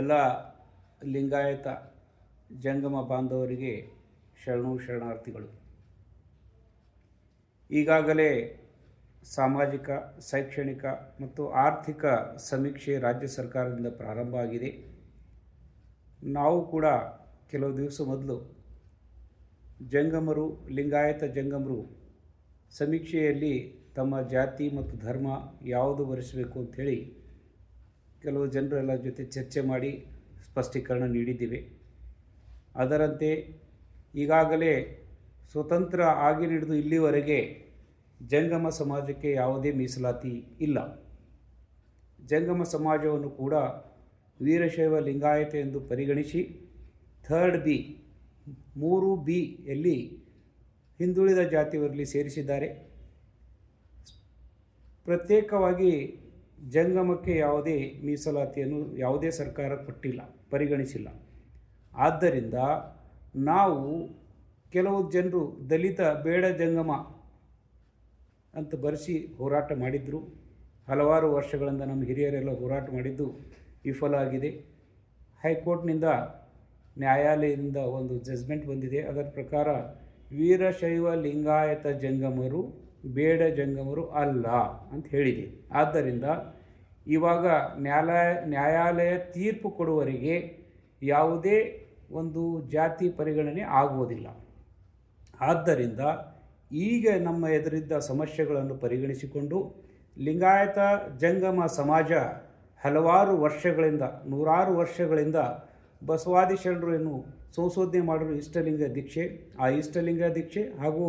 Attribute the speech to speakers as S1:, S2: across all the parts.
S1: ಎಲ್ಲ ಲಿಂಗಾಯತ ಜಂಗಮ ಬಾಂಧವರಿಗೆ ಶರಣು ಶರಣಾರ್ಥಿಗಳು. ಈಗಾಗಲೇ ಸಾಮಾಜಿಕ, ಶೈಕ್ಷಣಿಕ ಮತ್ತು ಆರ್ಥಿಕ ಸಮೀಕ್ಷೆ ರಾಜ್ಯ ಸರ್ಕಾರದಿಂದ ಪ್ರಾರಂಭ ಆಗಿದೆ. ನಾವು ಕೂಡ ಕೆಲವು ದಿವಸ ಮೊದಲು ಜಂಗಮರು, ಲಿಂಗಾಯತ ಜಂಗಮರು ಸಮೀಕ್ಷೆಯಲ್ಲಿ ತಮ್ಮ ಜಾತಿ ಮತ್ತು ಧರ್ಮ ಯಾವುದು ಬರೆಸಬೇಕು ಅಂಥೇಳಿ ಕೆಲವು ಜನರೆಲ್ಲ ಜೊತೆ ಚರ್ಚೆ ಮಾಡಿ ಸ್ಪಷ್ಟೀಕರಣ ನೀಡಿದ್ದೇವೆ. ಅದರಂತೆ ಈಗಾಗಲೇ ಸ್ವತಂತ್ರ ಆಗಿ ನಡೆದು ಇಲ್ಲಿವರೆಗೆ ಜಂಗಮ ಸಮಾಜಕ್ಕೆ ಯಾವುದೇ ಮೀಸಲಾತಿ ಇಲ್ಲ. ಜಂಗಮ ಸಮಾಜವನ್ನು ಕೂಡ ವೀರಶೈವ ಲಿಂಗಾಯತ ಎಂದು ಪರಿಗಣಿಸಿ, ಥರ್ಡ್ ಬಿ, ಮೂರು ಬಿ ಯಲ್ಲಿ ಹಿಂದುಳಿದ ಜಾತಿಯವರಲ್ಲಿ ಸೇರಿಸಿದ್ದಾರೆ. ಪ್ರತ್ಯೇಕವಾಗಿ ಜಂಗಮಕ್ಕೆ ಯಾವುದೇ ಮೀಸಲಾತಿಯನ್ನು ಯಾವುದೇ ಸರ್ಕಾರ ಕೊಟ್ಟಿಲ್ಲ, ಪರಿಗಣಿಸಿಲ್ಲ. ಆದ್ದರಿಂದ ನಾವು ಕೆಲವು ಜನರು ದಲಿತ ಬೇಡ ಜಂಗಮ ಅಂತ ಬರೆಸಿ ಹೋರಾಟ ಮಾಡಿದ್ರು. ಹಲವಾರು ವರ್ಷಗಳಿಂದ ನಮ್ಮ ಹಿರಿಯರೆಲ್ಲ ಹೋರಾಟ ಮಾಡಿದ್ದು ವಿಫಲ ಆಗಿದೆ. ಹೈಕೋರ್ಟ್ನಿಂದ ನ್ಯಾಯಾಲಯದಿಂದ ಒಂದು ಜಜ್ಮೆಂಟ್ ಬಂದಿದೆ. ಅದರ ಪ್ರಕಾರ ವೀರಶೈವ ಲಿಂಗಾಯತ ಜಂಗಮರು ಬೇಡ ಜಂಗಮರು ಅಲ್ಲ ಅಂತ ಹೇಳಿದೆ. ಆದ್ದರಿಂದ ಇವಾಗ ನ್ಯಾಯಾಲಯ ನ್ಯಾಯಾಲಯ ತೀರ್ಪು ಕೊಡುವವರೆಗೆ ಯಾವುದೇ ಒಂದು ಜಾತಿ ಪರಿಗಣನೆ ಆಗುವುದಿಲ್ಲ. ಆದ್ದರಿಂದ ಈಗ ನಮ್ಮ ಎದುರಿದ್ದ ಸಮಸ್ಯೆಗಳನ್ನು ಪರಿಗಣಿಸಿಕೊಂಡು ಲಿಂಗಾಯತ ಜಂಗಮ ಸಮಾಜ ಹಲವಾರು ವರ್ಷಗಳಿಂದ, ನೂರಾರು ವರ್ಷಗಳಿಂದ ಬಸವಾದಿ ಶರಣರು ಏನು ಸಂಶೋಧನೆ ಮಾಡಲು ಇಷ್ಟಲಿಂಗ ದೀಕ್ಷೆ, ಆ ಇಷ್ಟಲಿಂಗ ದೀಕ್ಷೆ ಹಾಗೂ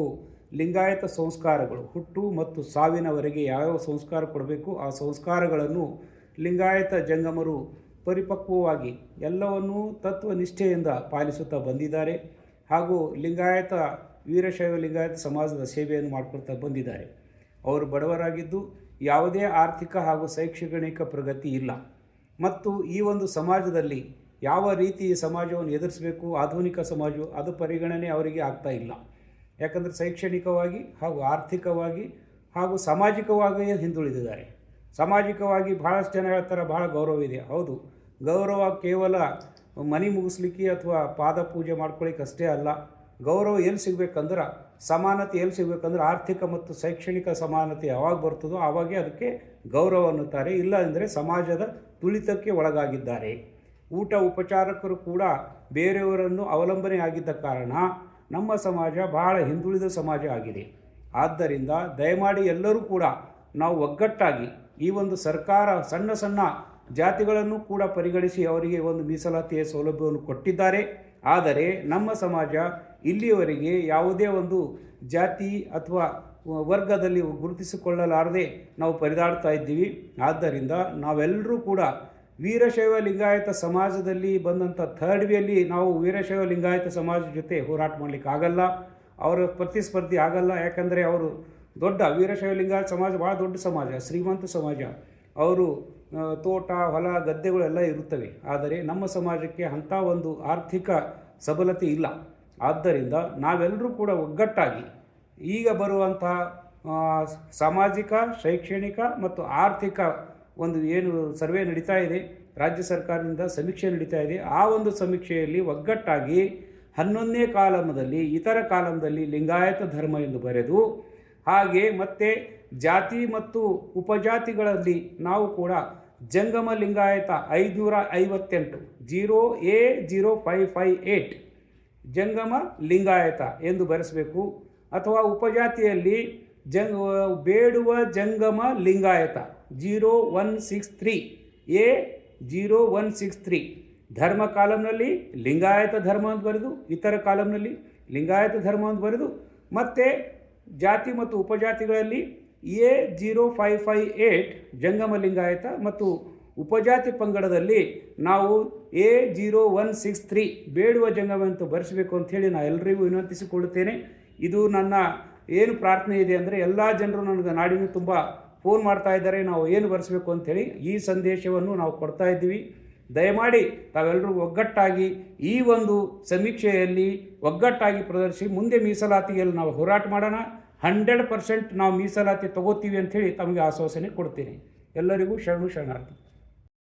S1: ಲಿಂಗಾಯತ ಸಂಸ್ಕಾರಗಳು, ಹುಟ್ಟು ಮತ್ತು ಸಾವಿನವರೆಗೆ ಯಾವ್ಯಾವ ಸಂಸ್ಕಾರ ಕೊಡಬೇಕು, ಆ ಸಂಸ್ಕಾರಗಳನ್ನು ಲಿಂಗಾಯತ ಜಂಗಮರು ಪರಿಪಕ್ವವಾಗಿ ಎಲ್ಲವನ್ನೂ ತತ್ವನಿಷ್ಠೆಯಿಂದ ಪಾಲಿಸುತ್ತಾ ಬಂದಿದ್ದಾರೆ ಹಾಗೂ ಲಿಂಗಾಯತ ವೀರಶೈವ ಲಿಂಗಾಯತ ಸಮಾಜದ ಸೇವೆಯನ್ನು ಮಾಡಿಕೊಡ್ತಾ ಬಂದಿದ್ದಾರೆ. ಅವರು ಬಡವರಾಗಿದ್ದು ಯಾವುದೇ ಆರ್ಥಿಕ ಹಾಗೂ ಶೈಕ್ಷಣಿಕ ಪ್ರಗತಿ ಇಲ್ಲ. ಮತ್ತು ಈ ಒಂದು ಸಮಾಜದಲ್ಲಿ ಯಾವ ರೀತಿ ಸಮಾಜವನ್ನು ಎದುರಿಸಬೇಕು, ಆಧುನಿಕ ಸಮಾಜವು ಅದು ಪರಿಗಣನೆ ಅವರಿಗೆ ಆಗ್ತಾ ಇಲ್ಲ. ಯಾಕಂದರೆ ಶೈಕ್ಷಣಿಕವಾಗಿ ಹಾಗೂ ಆರ್ಥಿಕವಾಗಿ ಹಾಗೂ ಸಾಮಾಜಿಕವಾಗಿಯೇ ಹಿಂದುಳಿದಿದ್ದಾರೆ. ಸಾಮಾಜಿಕವಾಗಿ ಭಾಳಷ್ಟು ಜನ ಹೇಳ್ತಾರೆ ಭಾಳ ಗೌರವ ಇದೆ. ಹೌದು, ಗೌರವ ಕೇವಲ ಮನೆ ಮುಗಿಸ್ಲಿಕ್ಕೆ ಅಥವಾ ಪಾದ ಪೂಜೆ ಮಾಡ್ಕೊಳ್ಳಿಕ್ಕೆ ಅಷ್ಟೇ ಅಲ್ಲ, ಗೌರವ ಎಲ್ಲಿ ಸಿಗಬೇಕಂದ್ರೆ, ಸಮಾನತೆ ಎಲ್ಲಿ ಸಿಗಬೇಕಂದ್ರೆ ಆರ್ಥಿಕ ಮತ್ತು ಶೈಕ್ಷಣಿಕ ಸಮಾನತೆ ಯಾವಾಗ ಬರ್ತದೋ ಆವಾಗೆ ಅದಕ್ಕೆ ಗೌರವ ಅನ್ನುತ್ತಾರೆ. ಇಲ್ಲ ಅಂದರೆ ಸಮಾಜದ ತುಳಿತಕ್ಕೆ ಒಳಗಾಗಿದ್ದಾರೆ. ಊಟ ಉಪಚಾರಕರು ಕೂಡ ಬೇರೆಯವರನ್ನು ಅವಲಂಬನೆ ಆಗಿದ್ದ ಕಾರಣ ನಮ್ಮ ಸಮಾಜ ಬಹಳ ಹಿಂದುಳಿದ ಸಮಾಜ ಆಗಿದೆ. ಆದ್ದರಿಂದ ದಯಮಾಡಿ ಎಲ್ಲರೂ ಕೂಡ ನಾವು ಒಗ್ಗಟ್ಟಾಗಿ ಈ ಒಂದು ಸರ್ಕಾರ ಸಣ್ಣ ಸಣ್ಣ ಜಾತಿಗಳನ್ನು ಕೂಡ ಪರಿಗಣಿಸಿ ಅವರಿಗೆ ಒಂದು ಮೀಸಲಾತಿಯ ಸೌಲಭ್ಯವನ್ನು ಕೊಟ್ಟಿದ್ದಾರೆ. ಆದರೆ ನಮ್ಮ ಸಮಾಜ ಇಲ್ಲಿಯವರೆಗೆ ಯಾವುದೇ ಒಂದು ಜಾತಿ ಅಥವಾ ವರ್ಗದಲ್ಲಿ ಗುರುತಿಸಿಕೊಳ್ಳಲಾರದೆ ನಾವು ಪರಿದಾಡ್ತಾ ಇದ್ದೀವಿ. ಆದ್ದರಿಂದ ನಾವೆಲ್ಲರೂ ಕೂಡ ವೀರಶೈವ ಲಿಂಗಾಯತ ಸಮಾಜದಲ್ಲಿ ಬಂದಂಥ ಥರ್ಡ್ ವೇಲಿ ನಾವು ವೀರಶೈವ ಲಿಂಗಾಯತ ಸಮಾಜ ಜೊತೆ ಹೋರಾಟ ಮಾಡಲಿಕ್ಕೆ ಆಗಲ್ಲ, ಅವರ ಪ್ರತಿಸ್ಪರ್ಧಿ ಆಗಲ್ಲ. ಯಾಕಂದರೆ ಅವರು ದೊಡ್ಡ ವೀರಶೈವ ಲಿಂಗಾಯತ ಸಮಾಜ ಭಾಳ ದೊಡ್ಡ ಸಮಾಜ, ಶ್ರೀಮಂತ ಸಮಾಜ. ಅವರು ತೋಟ, ಹೊಲ ಗದ್ದೆಗಳೆಲ್ಲ ಇರುತ್ತವೆ. ಆದರೆ ನಮ್ಮ ಸಮಾಜಕ್ಕೆ ಅಂಥ ಒಂದು ಆರ್ಥಿಕ ಸಬಲತೆ ಇಲ್ಲ. ಆದ್ದರಿಂದ ನಾವೆಲ್ಲರೂ ಕೂಡ ಒಗ್ಗಟ್ಟಾಗಿ ಈಗ ಬರುವಂತಹ ಸಾಮಾಜಿಕ, ಶೈಕ್ಷಣಿಕ ಮತ್ತು ಆರ್ಥಿಕ ಒಂದು ಏನು ಸರ್ವೆ ನಡೀತಾ ಇದೆ, ರಾಜ್ಯ ಸರ್ಕಾರದಿಂದ ಸಮೀಕ್ಷೆ ನಡೀತಾ ಇದೆ. ಆ ಒಂದು ಸಮೀಕ್ಷೆಯಲ್ಲಿ ಒಗ್ಗಟ್ಟಾಗಿ ಹನ್ನೊಂದನೇ ಕಾಲಮದಲ್ಲಿ, ಇತರ ಕಾಲಮದಲ್ಲಿ ಲಿಂಗಾಯತ ಧರ್ಮ ಎಂದು ಬರೆದು, ಹಾಗೆ ಮತ್ತೆ ಜಾತಿ ಮತ್ತು ಉಪಜಾತಿಗಳಲ್ಲಿ ನಾವು ಕೂಡ ಜಂಗಮ ಲಿಂಗಾಯತ ಐದುನೂರ ಐವತ್ತೆಂಟು, zero A zero five five eight Jangama Lingayat ಎಂದು ಬರೆಸಬೇಕು. ಅಥವಾ ಉಪಜಾತಿಯಲ್ಲಿ ಜಂಗ, ಬೇಡುವ Jangama Lingayat zero one six three. A zero one six three. ಧರ್ಮ ಕಾಲಮ್ನಲ್ಲಿ ಲಿಂಗಾಯತ ಧರ್ಮ ಅಂತ ಬರೆದು, ಇತರ ಕಾಲಮ್ನಲ್ಲಿ ಲಿಂಗಾಯತ ಧರ್ಮ ಅಂತ ಬರೆದು, ಮತ್ತು ಜಾತಿ ಮತ್ತು ಉಪಜಾತಿಗಳಲ್ಲಿ A zero five five eight Jangama Lingayat ಮತ್ತು ಉಪಜಾತಿ ಪಂಗಡದಲ್ಲಿ ನಾವು A zero one six three ಬೇಡುವ ಜಂಗಮ ಅಂತ ಬರೆಸಬೇಕು ಅಂಥೇಳಿ ನಾನು ಎಲ್ಲರಿಗೂ ವಿನಂತಿಸಿಕೊಳ್ಳುತ್ತೇನೆ. ಇದು ನನ್ನ ಏನು ಪ್ರಾರ್ಥನೆ ಇದೆ ಅಂದರೆ ಎಲ್ಲ ಜನರು ನನಗೆ ನಾಡಿನ ತುಂಬ ಫೋನ್ ಮಾಡ್ತಾ ಇದ್ದಾರೆ, ನಾವು ಏನು ಬರೆಸಬೇಕು ಅಂಥೇಳಿ ಈ ಸಂದೇಶವನ್ನು ನಾವು ಕೊಡ್ತಾ ಇದ್ದೀವಿ. ದಯಮಾಡಿ ತಾವೆಲ್ಲರೂ ಒಗ್ಗಟ್ಟಾಗಿ ಈ ಒಂದು ಸಮೀಕ್ಷೆಯಲ್ಲಿ ಒಗ್ಗಟ್ಟಾಗಿ ಪ್ರದರ್ಶಿಸಿ ಮುಂದೆ ಮೀಸಲಾತಿಯಲ್ಲಿ ನಾವು ಹೋರಾಟ ಮಾಡೋಣ. ಹಂಡ್ರೆಡ್ ಪರ್ಸೆಂಟ್ ನಾವು ಮೀಸಲಾತಿ ತಗೋತೀವಿ ಅಂಥೇಳಿ ತಮಗೆ ಆಶ್ವಾಸನೆ ಕೊಡ್ತೀನಿ. ಎಲ್ಲರಿಗೂ ಶರಣು ಶರಣಾರ್ಥಿ.